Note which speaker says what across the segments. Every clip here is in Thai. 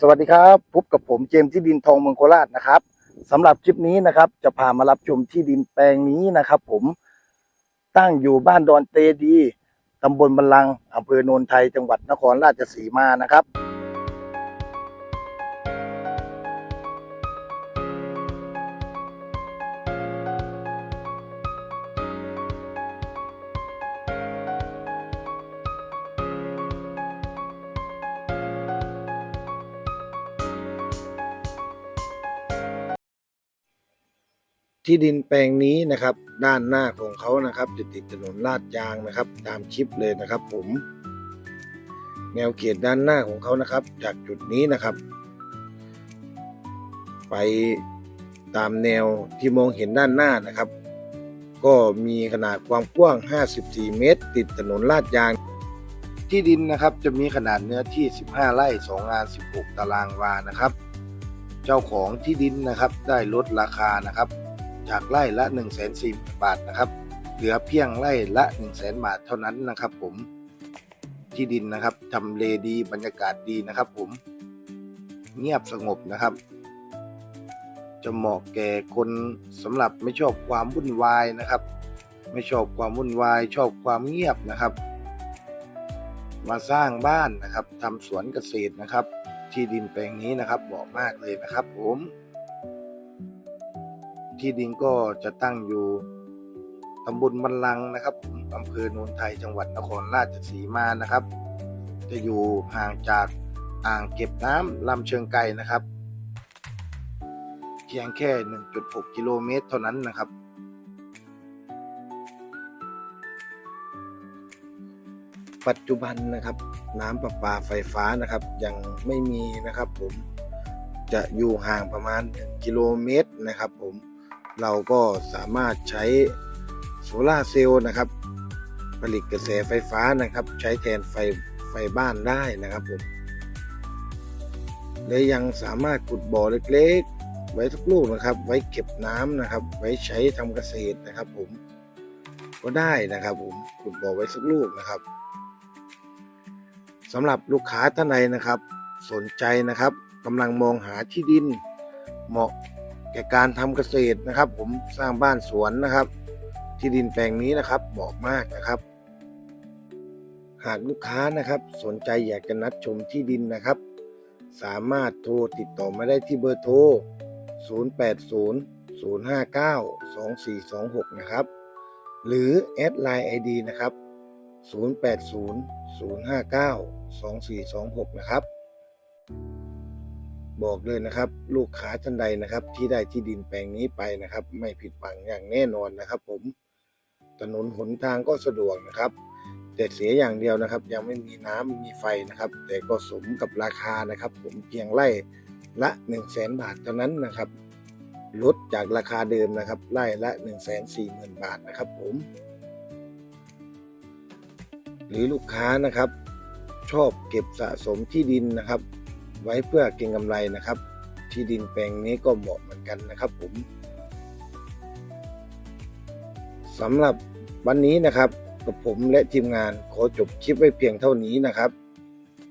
Speaker 1: สวัสดีครับพบกับผมเจมส์ที่ดินทองเมืองโคราชนะครับสำหรับคลิปนี้นะครับ จะพามารับชมที่ดินแปลงนี้นะครับ ผมตั้งอยู่บ้านดอนเตดีตำบลบันลังอำเภอโนนไทยจังหวัดนครราชสีมานะครับ ที่ดินแปลงนี้นะครับ ด้านหน้าของเขานะครับจะติดถนนลาดยางนะครับ ตามชิปเลยนะครับ ผม แนวเขตด้านหน้าของเขานะครับ จากจุดนี้นะครับ ไปตามแนวที่มองเห็นด้านหน้านะครับ ก็มีขนาดความกว้าง 54 เมตร ติดถนนลาดยาง ที่ดินนะครับจะมีขนาดเนื้อที่ 15 ไร่2งาน 16 ตารางวานะครับ เจ้าของที่ดินนะครับได้ลดราคานะครับ จากไร่ละ 1 4 0 0 0 0 บาทนะครับ เหลือเพียงไร่ละ 1 0 0 0 0 0 บาทเท่านั้นนะครับ ผมที่ดินนะครับทำเลดีบรรยากาศดีนะครับ ผมเงียบสงบนะครับ จะเหมาะแก่คนสำหรับไม่ชอบความวุ่นวายนะครับ ไม่ชอบความวุ่นวายชอบความเงียบนะครับ มาสร้างบ้านนะครับทำสวนเกษตรนะครับ ที่ดินแปลงนี้นะครับเหมาะมากเลยนะครับ ผม ที่ดินก็จะตั้งอยู่ตำบลบันลังนะครับอำเภอโนนไทยจังหวัดนครราชสีมานะครับ จะอยู่ห่างจากอ่างเก็บน้ำลำเชิงไกรนะครับเพียงแค่ 1.6 กิโลเมตรเท่านั้นนะครับ ปัจจุบันนะครับ น้ำประปาไฟฟ้านะครับ ยังไม่มีนะครับ ผมจะอยู่ห่างประมาณ1กิโลเมตรนะครับ ผม เราก็สามารถใช้โซลาเซลล์นะครับ ผลิตกระแสไฟฟ้านะครับ ใช้แทนไฟไฟบ้านได้นะครับผมและยังสามารถขุดบ่อเล็กๆ ไว้สักลูกนะครับ ไว้เก็บน้ำนะครับ ไว้ใช้ทำเกษตรนะครับ ผม ก็ได้นะครับ ผมขุดบ่อไว้สักลูกนะครับสำหรับลูกค้าท่านใดนะครับ สนใจนะครับกำลังมองหาที่ดินเหมาะ แก่การทำเกษตรนะครับ ผมสร้างบ้านสวนนะครับ ที่ดินแปลงนี้นะครับเหมาะมากนะครับ หากลูกค้านะครับ สนใจอยากจะนัดชมที่ดินนะครับ สามารถโทรติดต่อมาได้ที่เบอร์โทร 080 059 2426 นะครับ หรือแอดไลน์ ID นะครับ 080 059 2426 นะครับ บอกเลยนะครับ ลูกค้าท่านใดนะครับ ที่ได้ที่ดินแปลงนี้ไปนะครับ ไม่ผิดหวังอย่างแน่นอนนะครับ ผมถนนหนทางก็สะดวกนะครับ แต่เสียอย่างเดียวนะครับ ยังไม่มีน้ำไม่มีไฟนะครับ แต่ก็สมกับราคานะครับ ผมเพียงไร่ละ1 0 0 0 0แบาทเท่านั้นนะครับลดจากราคาเดิมนะครับไร่ละ 1 4 0 0 0 0 บาทนะครับ ผม หรือลูกค้านะครับ ชอบเก็บสะสมที่ดินนะครับ ไว้เพื่อเก็งกำไรนะครับ ที่ดินแปลงนี้ก็เหมาะเหมือนกันนะครับผมสำหรับวันนี้นะครับกับผมและทีมงานขอจบคลิปไว้เพียงเท่านี้นะครับ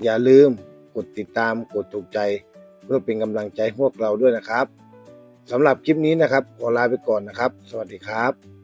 Speaker 1: อย่าลืมกดติดตามกดถูกใจ เพื่อเป็นกำลังใจพวกเราด้วยนะครับสำหรับคลิปนี้นะครับขอลาไปก่อนนะครับ สวัสดีครับ